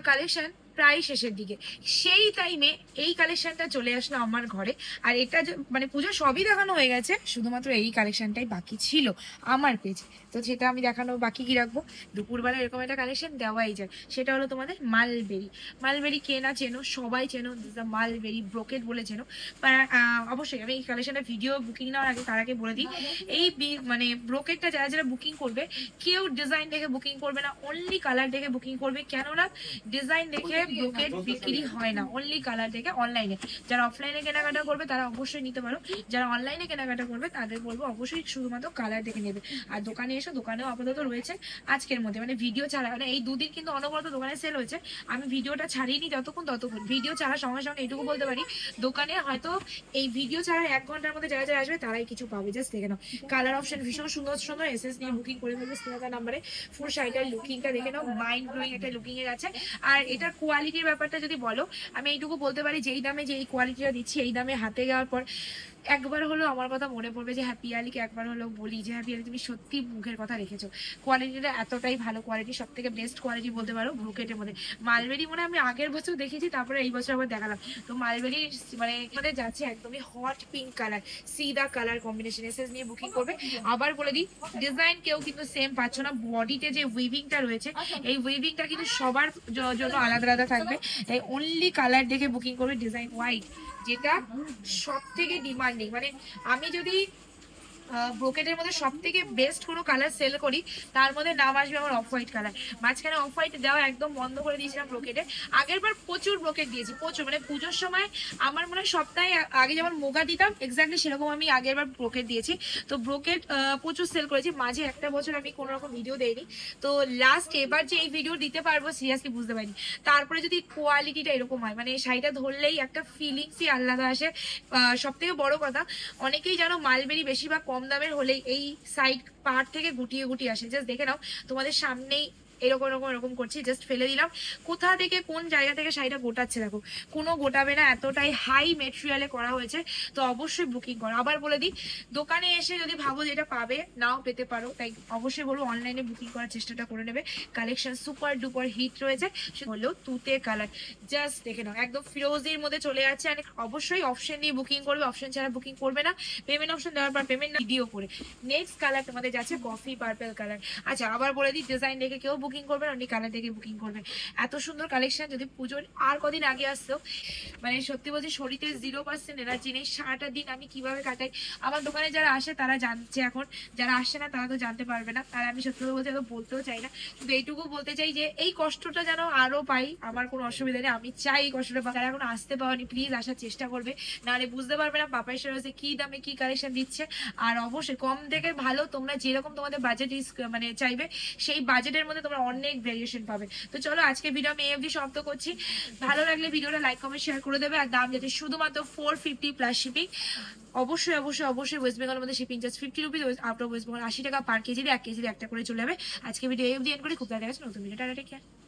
Collection প্রায় শেষের দিকে। সেই টাইমে এই কালেকশনটা চলে আসলো আমার ঘরে। আর এটা মানে পুজো সবই দেখানো হয়ে গেছে, শুধুমাত্র এই কালেকশনটাই বাকি ছিল আমার পেজ তো সেটা আমি দেখানো বাকি কি রাখব? দুপুরবেলা এরকম একটা কালেকশন দেওয়াই যায়। সেটা হলো তোমাদের মালবেরি মালবেরি কে না চেনো? সবাই চেনো মালবেরি ব্রোকেট বলে চেনো। অবশ্যই আমি এই কালেকশনটা ভিডিও বুকিং নেওয়ার আগে, তার আগে বলে দিই, এই মানে ব্রোকেটটা যারা যারা বুকিং করবে, কেউ ডিজাইন দেখে বুকিং করবে না অনলি কালার দেখে বুকিং করবে। কেননা ডিজাইন দেখে ব্রোকেট বিক্রি হয় না। অনলি কালার দেখে অনলাইনে যারা অফলাইনে কেনাকাটা করবে, তারা অবশ্যই নিতে পারো। যারা অনলাইনে কেনাকাটা করবে, তাদের বলব অবশ্যই শুধুমাত্র কালার দেখে নেবে। আর দোকানে এসো, দোকানেও আপাতত রয়েছে আজকের মধ্যে। মানে ভিডিও ছাড়া মানে এই দুদিন কিন্তু অনবরত দোকানে সেল হয়েছে। আমি ভিডিওটা ছাড়িনি যতক্ষণ ততক্ষণ। ভিডিও ছাড়ার সঙ্গে সঙ্গে এইটুকু বলতে পারি, দোকানে হয়তো এই ভিডিও ছাড়া এক ঘণ্টার মধ্যে যারা যারা আসবে, তারাই কিছু পাবে। জাস্ট দেখে নাও। কালার অপশন ভীষণ সুন্দর সুন্দর এসএস নিয়ে বুকিং করে ফেলবে। স্ক্রিনার নাম্বারে ফুল শাড়িটার লুকিংটা দেখে নাও। মাইন্ড ব্লোয়িং একটা লুকিং এর আছে আর এটার কোয়ালিটির ব্যাপারটা যদি বলো, আমি এইটুকু বলতে পারি, যেই দামে যে এই কোয়ালিটিটা দিচ্ছি, এই দামে হাতে যাওয়ার পর একবার হলো আমার কথা মনে পড়বে যে হ্যাপি আলিকে একবার হলো বলি যে হ্যাপি আলি তুমি সত্যি মুখের কথা রেখেছো। কোয়ালিটিটা এতটাই ভালো কোয়ালিটি সব থেকে বেস্ট কোয়ালিটি বলতে পারো ব্রুকেটের মধ্যে। মালবেরি মনে আমি আগের বছর দেখেছি, তারপরে এই বছর আবার দেখালাম। তো মালবেরি মানে মানে যাচ্ছে একদমই হট পিঙ্ক কালার সিদা কালার কম্বিনেশন এসএস নিয়ে বুকিং করবে। আবার বলে দিই ডিজাইন কেউ কিন্তু সেম পাচ্ছ না বডিতে যে উইভিংটা রয়েছে, এই উইভিংটা কিন্তু সবার জন্য আলাদা আলাদা থাকবে। তাই অনলি কালার দেখে বুকিং করবে ডিজাইন হোয়াইট যেটা সব থেকে ডিমান্ডিং মানে আমি যদি ব্রোকেটের মধ্যে সব থেকে বেস্ট কোনো কালার সেল করি, তার মধ্যে নাম আসবে আমার অফ হোয়াইট কালার মাঝখানে অফ হোয়াইট দেওয়া একদম বন্ধ করে দিয়েছিলাম ব্রোকেটে আগের বার প্রচুর ব্রোকেট দিয়েছি, প্রচুর। মানে পুজোর সময় আমার মনে হয় সপ্তাহে আগে যেমন মোগা দিতাম এক্স্যাক্টলি সেরকম আমি আগের বার ব্রোকেট দিয়েছি। তো ব্রোকেট প্রচুর সেল করেছি। মাঝে একটা বছর আমি কোনো রকম ভিডিও দেইনি। তো লাস্ট এবার যে এই ভিডিও দিতে পারব সিরিয়াসলি বুঝতে পারিনি। তারপরে যদি কোয়ালিটিটা এরকম হয় মানে শাড়িটা ধরলেই একটা ফিলিংসই আলাদা আসে। সব থেকে বড় কথা, অনেকেই জানো মালবেরি বেশিরভাগ কম দামের হলেই এই সাইড পাহাড় থেকে গুটিয়ে গুটিয়ে আসে। জাস্ট দেখে নাও, তোমাদের সামনেই এরকম এরকম এরকম করছি জাস্ট ফেলে দিলাম। কোথা থেকে, কোন জায়গা থেকে শাড়িটা গোটাচ্ছে দেখো। কোনো গোটাবে না, এতটাই হাই মেটেরিয়ালে করা হয়েছে, তো অবশ্যই বুকিং করো। আবার বলে দিই, দোকানে এসে যদি ভাবো যে এটা পাবে, নাও পেতে পারো। তাই অবশ্যই বলব অনলাইনে বুকিং করার চেষ্টাটা করে নেবে। কালেকশন সুপার ডুপার হিট রয়েছে। সেটা হলো তুতে কালার জাস্ট দেখে নাও, একদম ফিরোজির মধ্যে চলে যাচ্ছে। আর অবশ্যই অপশন দিয়ে বুকিং করবে। অপশন ছাড়া বুকিং করবে না। পেমেন্ট অপশন দেওয়ার পর পেমেন্ট ভিডিও করে। নেক্সট কালার তোমাদের যাচ্ছে কফি পার্পেল কালার আচ্ছা আবার বলে দিই ডিজাইন দেখে কেউ বুকিং করবে না অন্য কালার দেখে বুকিং করবে এত সুন্দর কালেকশন যদি পুজোর আর কদিন আগে আসতো মানে সত্যি বলছি শরীরে জিরো পার্সেন্ট এনার্জি নেই, সারাটা দিন আমি কীভাবে কাটাই? আমার দোকানে যারা আসে, তারা জানছে এখন, যারা আসে না, তারা তো জানতে পারবে না। তারা আমি সত্যি কথা বলতে তো বলতেও চাই না। কিন্তু এইটুকু বলতে চাই যে, এই কষ্টটা যেন আরও পাই, আমার কোনো অসুবিধা নেই। আমি চাই এই কষ্টটা পা- যারা এখন আসতে পাওনি প্লিজ আসার চেষ্টা করবে। নাহলে বুঝতে পারবে না পাপাই সরোজে কি দামে কি কালেকশন দিচ্ছে। আর অবশ্যই কম থেকে ভালো তোমরা যেরকম তোমাদের বাজেট মানে চাইবে, সেই বাজেটের মধ্যে তোমরা অনেক ভেরিয়েশন পাবে। তো চলো আজকে ভিডিও আমি এফডি সমাপ্ত করছি। ভালো লাগলে ভিডিওটা লাইক কমেন্ট শেয়ার করে দেবে। আর দাম যাতে শুধুমাত্র ফোর ফিফটি প্লাস শিপিং অবশ্যই অবশ্যই অবশ্যই ওয়েস্ট বেঙ্গলের মধ্যে shipping charge fifty rupees out of West Bengal আশি টাকা পার কেজি এক কেজি একটা করে চলে যাবে। আজকে ভিডিও এই অবধি এন করে। খুব দেখা গেছে নতুন ভিডিওটা টেক কেয়ার